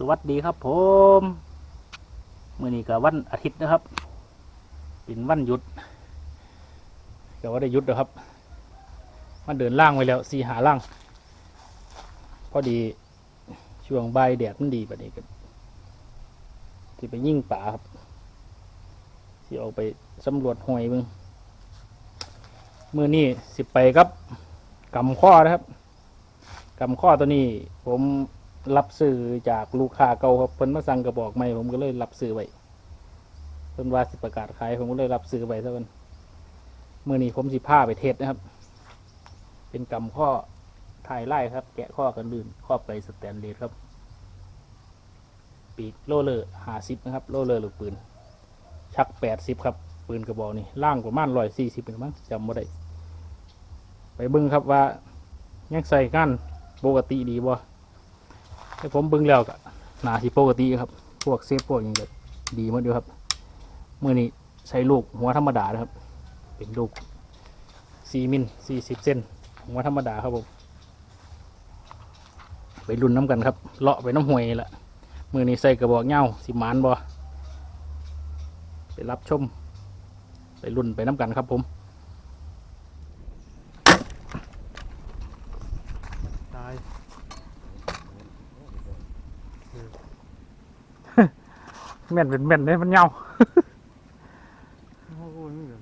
สวัสดีครับผมมื่อนี้กับวันอาทิตย์นะครับ เป็นวันหยุดก็ว่าได้หยุดนะครับมาเดินล่างไว้แล้วสีหาล่าง พอดีช่วงใบแดดมันดีแบบนี้ก็ที่ไปยิ่งป่าครับที่ออกไปสำรวจหอยมึงมื่อนี้สิไปครับกำข้อนะครับกำข้อตัวนี้ผม รับซื้อจากลูกค้าเก่าครับเพิ่นมาสั่งกระบอกใหม่ผมก็เลยรับซื้อไว้เพิ่นว่าสิประกาศขายผมก็เลยรับซื้อไว้ซะกันเมื่อนี้ผมสิผ้าไปเทศนะครับ เป็นกำข้อถ่ายไล่ครับ แกะข้อกันลื่นข้อไปสแตนเลสครับ ปีกโลเลอร์หาสิบนะครับ โลเลอร์ลูกปืน ชักแปดสิบครับ ปืนกระบอกนี่ล่างประมาณร้อยสี่สิบเป็นมั้งจำไม่ได้ ไปบิ้งครับว่ายังใส่กันปกติดีบ่ ให้ผมเบิ้งแล้วก็หนาสิปกติครับ พวกเซฟพวกอย่างเงี้ยดีหมดอยู่ครับมือนี้ใช้ลูกหัวธรรมดานะครับ เป็นลูกสี่มิลสี่สิบเซนหัวธรรมดาครับผมไปรุ่นน้ำกันครับเลาะไปน้ำห้วยละมือนี้ใส่กระบอกเงาสิมานบ่ไปรับชม ไปรุ่นไปน้ำกันครับผม ตาย แม่นเป็นแม่นเลยมันเงาโอ้โหนี่เหรอ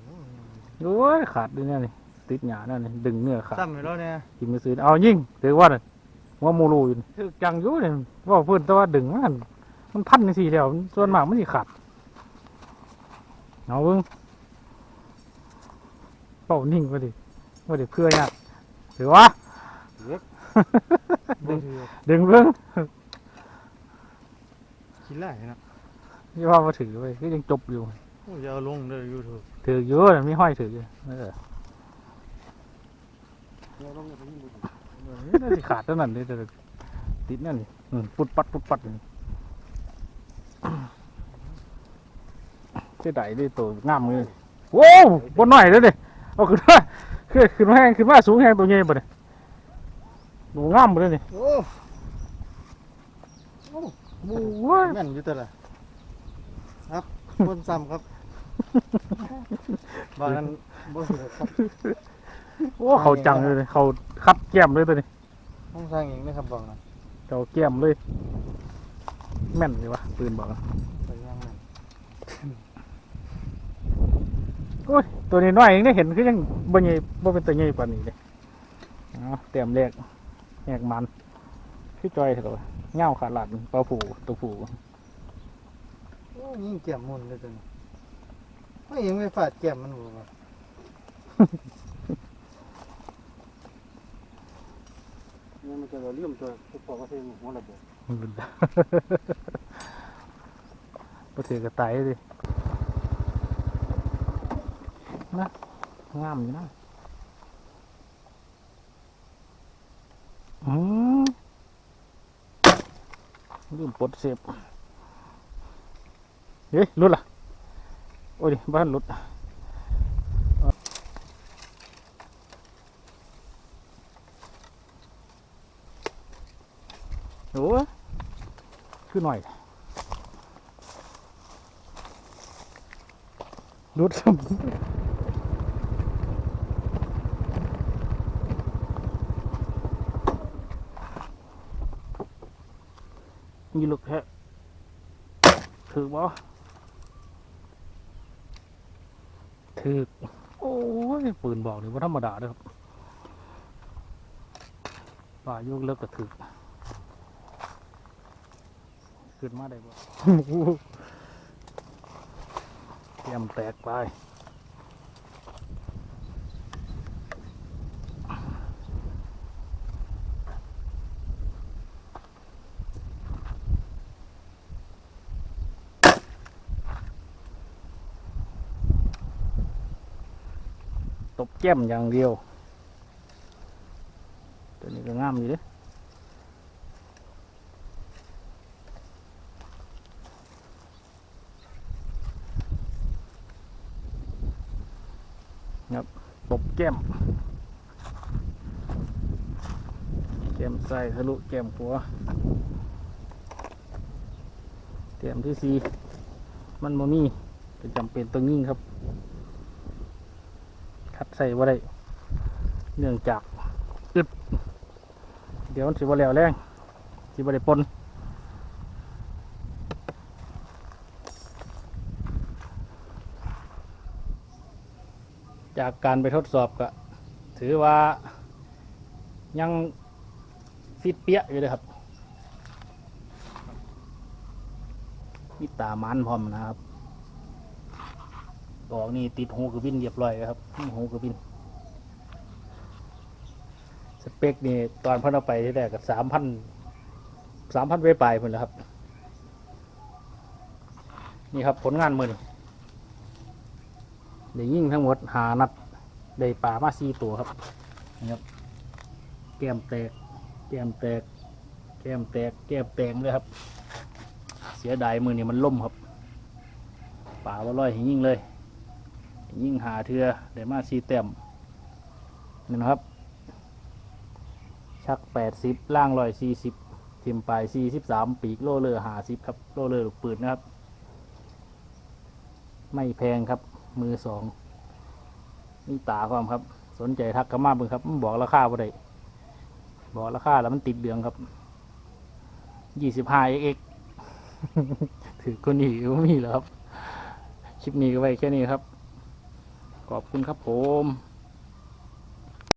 โอ้ยขาดด้วยเนี่ยนี่ติดหยาเนี่ยนี่ดึงเนื้อขาดซ้ำไปแล้วเนี่ยกินมือซื้อเอายิ่งถือว่าน่ะว่าโมลูอยู่นี่ถือจังอยู่เนี่ยว่าเพื่อนแต่ว่าดึงมันมันพันในสี่แล้วส่วนมากมันสิขาดเอาเบิ้งเป่านิ่งมาดิว่าดิเพื่อยากถือว่าบ่ถือดึงเบิ้ง กินไรนะนี่ว่ามาถือไปก็ยังจบอยู่โอ้ยเอาลงเด้อยูทูบถืออยู่แต่ไม่ห้อยถืออยู่เออน่าจะขาดเท่านั้นเลยแต่ติดนั่นนี่อืมปุดปัดปุดปัดนี่เจ๊ไดได้ตัวงามเลยโว้วบนหน่อยเลยดิเอาขึ้นมาขึ้นขึ้นมาแห้งขึ้นมาสูงแห้งตัวใหญ่ปะเนี่ยหนูงามปะเลยนี่ โอ้ โว้ยแม่นอยู่แต่ละครับคนซ้ำครับบางนั้นบ่ถือครับโอ้เขาจังเลยนี่เขาคัดแก้มเลยตัวนี้ต้องสร้างเองนะครับบอกนะเขาแก้มเลย แม่นเลยวะปืนบอกนะไปย่างแม่นโอ้ยตัวนี้น้อยเองได้เห็นคือยังบ่ใหญ่บ่เป็นตัวใหญ่ปานนี้เลยเอาเตรียมแรกแยกมัน พี่จอยเถอะเงาขาดหลัดปลาผูตัวผูโอ้ยิ่งแก้มมุนเลยตัวนี้ไม่ยังไม่ฟาดแก้มมันบ่วะนี่มันจะเราเลื่อมตัวทุกปอกก็เทียมหัวระเบิดมันเป็นบ่ถือกระต่ายดินะงามอยู่นะอืม ลืมปลดเสียบเฮ้ยหลุดล่ะโอ้ยบ้านหลุดโอ้ยคือหน่อยหลุดซ้ำ มีลูกแพะถือบ่ถือโอ้ยปืนบอกนี่ว่าธรรมดาเด้อครับป่ายกเลิกกระถือขึ้นมาได้บ่เตรียมแตกไป ตบแก้มอย่างเดียว ตัวนี้ก็งามอยู่ดิครับตบแก้ม แก้มใส่ทะลุแก้มหัวแต้มที่สี่มันบ่มีก็จำเป็นต้องยิงครับ คัดใส่ว่าได้เนื่องจากอึดเดี๋ยวมันสิบ่แล้วแรงสิบ่ได้ปนจากการไปทดสอบก็ถือว่ายังฟิตเปี้ยอยู่เลยครับมีตามันพร้อมนะครับ ดอกนี่ติดหูกระบินเรียบร้อยครับหูกระบิน สเปคนี่ตอนเพิ่นเอาไปที่แรกกับสามพันสามพันไปปลายเพิ่นแล้วครับ นี่ครับผลงานมือนี่ได้ยิ่งทั้งหมดหานัดได้ปลามาสี่ตัวครับนี่ครับ แก้มแตก แก้มแตก แก้มแตก แก้มแตงเลยครับ เสียดายมือนี่มันล่มครับป่าว่าร้อยห้ยิ่งเลย ยิ่งหาเทือได้มาสี่แต้มนี่นะครับ ชักแปดสิบล่างร้อยสี่สิบทิมปลายสี่สิบสามปีกโลเลอร์หาสิบครับโลเลอร์ลูกปืนนะครับ ไม่แพงครับ มือสองนี่ตาความครับ สนใจทักกระมาบิ่งครับบอกราคาบ่ได้บอกราคาแล้วมันติดเดืองครับยี่สิบห้าเอ็กถือคนนี้ก็มีแล้วครับ คลิปนี้ก็ไว้แค่นี้ครับ ขอบคุณครับผม